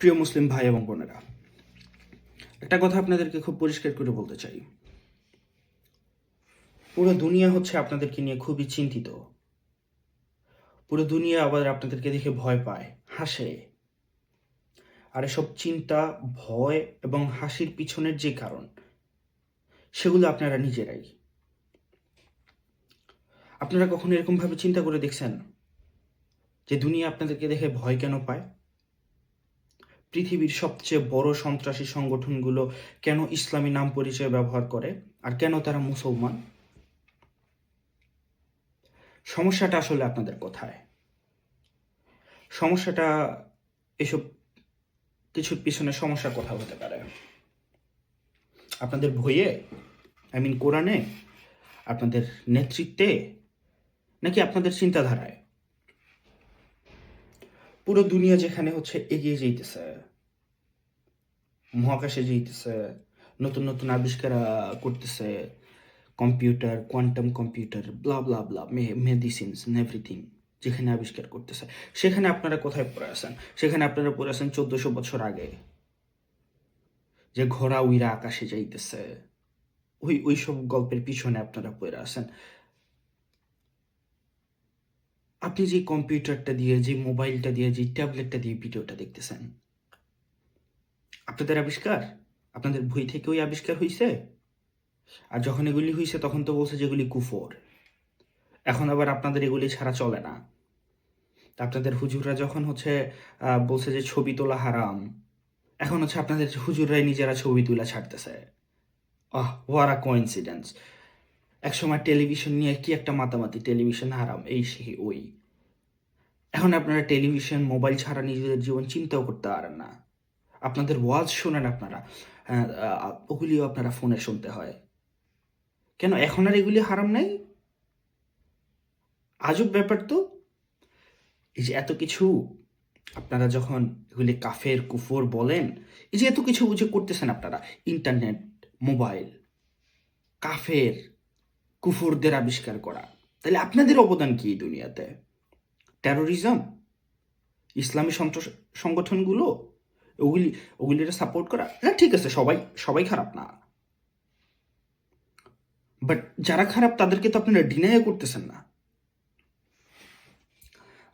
প্রিয় মুসলিম ভাই এবং বোনেরা, একটা কথা আপনাদেরকে খুব পরিষ্কার করে বলতে চাই। পুরো দুনিয়া হচ্ছে আপনাদেরকে নিয়ে খুবই চিন্তিত। পুরো দুনিয়া আবার আপনাদেরকে দেখে ভয় পায়, হাসে। আর এসব চিন্তা, ভয় এবং হাসির পিছনের যে কারণ, সেগুলো আপনারা নিজেরাই। আপনারা কখনো এরকম ভাবে চিন্তা করে দেখছেন যে দুনিয়া আপনাদেরকে দেখে ভয় কেন পায়? পৃথিবীর সবচেয়ে বড় সন্ত্রাসী সংগঠনগুলো কেন ইসলামী নাম পরিচয় ব্যবহার করে আর কেন তারা মুসলমান? সমস্যাটা আসলে আপনাদের কোথায়? সমস্যাটা এসব কিছুর পিছনে সমস্যা কথা হতে পারে। আপনাদের ভয়ে? আই মিন কোরআনে? আপনাদের নেতৃত্বে? নাকি আপনাদের চিন্তাধারায়? পুরো দুনিয়া যেখানে হচ্ছে এগিয়ে যাইতেছে মহাকাশে যাইতেছে, নতুন নতুন আবিষ্কার করতেছে, computer, quantum computer blah blah blah medicines everything যেখানে আবিষ্কার করতেছে। সেখানে আপনারা কোথায় পড়ে আছেন? সেখানে আপনারা পড়ে আছেন চোদ্দশো বছর আগে। যে ঘোড়া উইরা আকাশে যাইতেছে। ওই ওই সব গল্পের পিছনে আপনারা পড়ে আছেন। আপনি যে কম্পিউটারটা দিয়ে, যে মোবাইলটা দিয়ে, যে ট্যাবলেটটা দিয়ে ভিডিওটা দেখতেছেন আপনাদের আবিষ্কার? আপনাদের বই থেকে ওই আবিষ্কার হয়েছে আর যখন এগুলি হয়েছে তখন তো বলছে যেগুলি কুফর। এখন আবার আপনাদের এগুলি ছাড়া চলে না। আপনাদের হুজুররা যখন হচ্ছে বলছে যে ছবি তোলা হারাম, এখন হচ্ছে আপনাদের হুজুররাই নিজেরা ছবি তোলা ছাড়তেছে। আহ ওয়ার আ কোইন্সিডেন্স একসময় টেলিভিশন নিয়ে কি একটা মাতামাতি, টেলিভিশন হারাম, এই সেই ওই। এখন আপনারা টেলিভিশন, মোবাইল ছাড়া নিজেদের জীবন চিন্তাও করতে পারেন না। আপনাদের ওয়াজ শোনেন আপনারা। হ্যাঁ, ওগুলিও আপনারা ফোনে শুনতে হয়। কেন এখন আর এগুলি হারাম নাই? আজব ব্যাপার তো। এই যে এত কিছু আপনারা যখন এগুলি কাফের কুফর বলেন এই যে এত কিছু বুঝে করতেছেন আপনারা। ইন্টারনেট মোবাইল কাফের কুফরদের আবিষ্কার করা। তাহলে আপনাদের অবদান কি দুনিয়াতে? টেরোরিজম ইসলামী সংগঠনগুলো? ওগুলি ওগুলিরা সাপোর্ট করা। না ঠিক আছে, সবাই সবাই খারাপ না। বাট যারা খারাপ, তাদেরকে তো আপনারা ডিনাই করতেছেন না।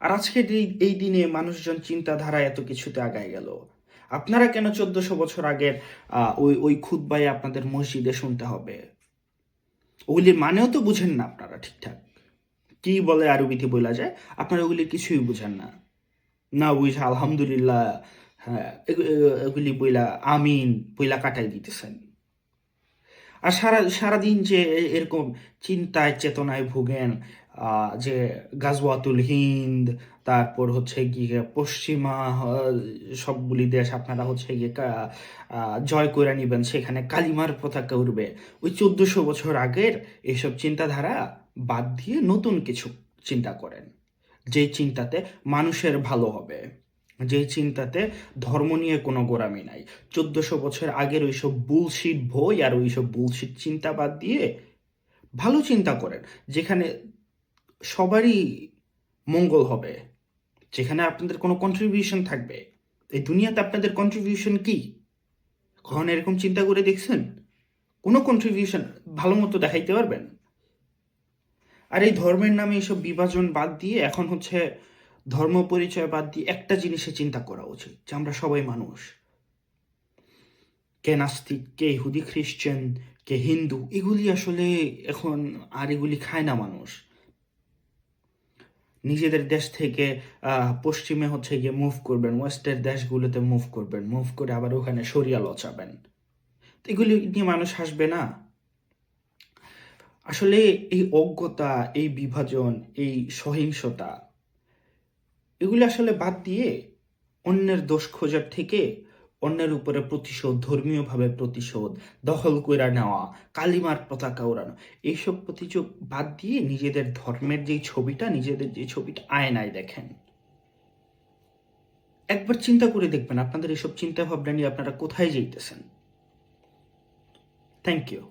আর আজকের এই দিনে মানুষজন চিন্তাধারা এত কিছুতে আগায় গেল। আপনারা কেন চোদ্দশো বছর আগের ওই ওই খুদ্বাই আপনাদের মসজিদে শুনতে হবে? ওগুলির মানেও তো বুঝেন না আপনারা ঠিকঠাক। কি বলে আরবিতে বলা যায়? আপনারা ওগুলির কিছুই বুঝেন না। না বুঝা আলহামদুলিল্লাহ হ্যাঁ এগু- এগু- এগুলি বইলা আমিন বইলা কাটাই দিতেছেন। আর সারা, সারাদিন যে এরকম চিন্তায়, চেতনায় ভুগেন যে গাজওয়াতুল হিন্দ, তারপর হচ্ছে গিয়ে পশ্চিমা সবগুলি দেশ আপনারা হচ্ছে গিয়ে জয় করে নিবেন, সেখানে কালিমার পতাকা উঠবে ওই চোদ্দশো বছর আগের এইসব চিন্তাধারা বাদ দিয়ে নতুন কিছু চিন্তা করেন। যে চিন্তাতে মানুষের ভালো হবে। যে চিন্তাতে ধর্ম নিয়ে কোনো গোড়ামি নাই। চোদ্দশো বছর আগের ওইসব বুলশিট বই আর ওইসব বুলশিট চিন্তা বাদ দিয়ে ভালো চিন্তা করেন, যেখানে সবারই মঙ্গল হবে, যেখানে আপনাদের কোনো কন্ট্রিবিউশন থাকবে। এই দুনিয়াতে আপনাদের কন্ট্রিবিউশন কি? কখন এরকম চিন্তা করে দেখছেন? কোনো কন্ট্রিবিউশন ভালো মতো দেখাইতে পারবেন? আর এই ধর্মের নামে এইসব বিভাজন বাদ দিয়ে এখন হচ্ছে ধর্ম পরিচয় বাদ দিয়ে একটা জিনিসে চিন্তা করা উচিত, যে আমরা সবাই মানুষ। কে নাস্তিক, কে ইহুদি খ্রিস্টান কে হিন্দু, এগুলি আসলে এখন আর এগুলি খায় না মানুষ। নিজেদের দেশ থেকে পশ্চিমে হচ্ছে গিয়ে মুভ করবেন ওয়েস্টের দেশগুলোতে মুভ করবেন মুভ করে আবার ওখানে সরিয়া লচাবেন। তো এগুলি নিয়ে মানুষ হাসবে না। আসলে এই অজ্ঞতা, এই বিভাজন, এই সহিংসতা এগুলি আসলে বাদ দিয়ে অন্যের দোষ খোঁজার থেকে অন্যের উপরে প্রতিশোধ, ধর্মীয়ভাবে প্রতিশোধ, দখল করে নেওয়া, কালিমার পতাকা ওড়ানো, এইসব প্রতিযোগ বাদ দিয়ে নিজেদের ধর্মের যেই ছবিটা, নিজেদের যে ছবিটা আয়নায় দেখেন। একবার চিন্তা করে দেখবেন, আপনাদের এসব চিন্তা ভাবনা নিয়ে আপনারা কোথায় যাইতেছেন। Thank you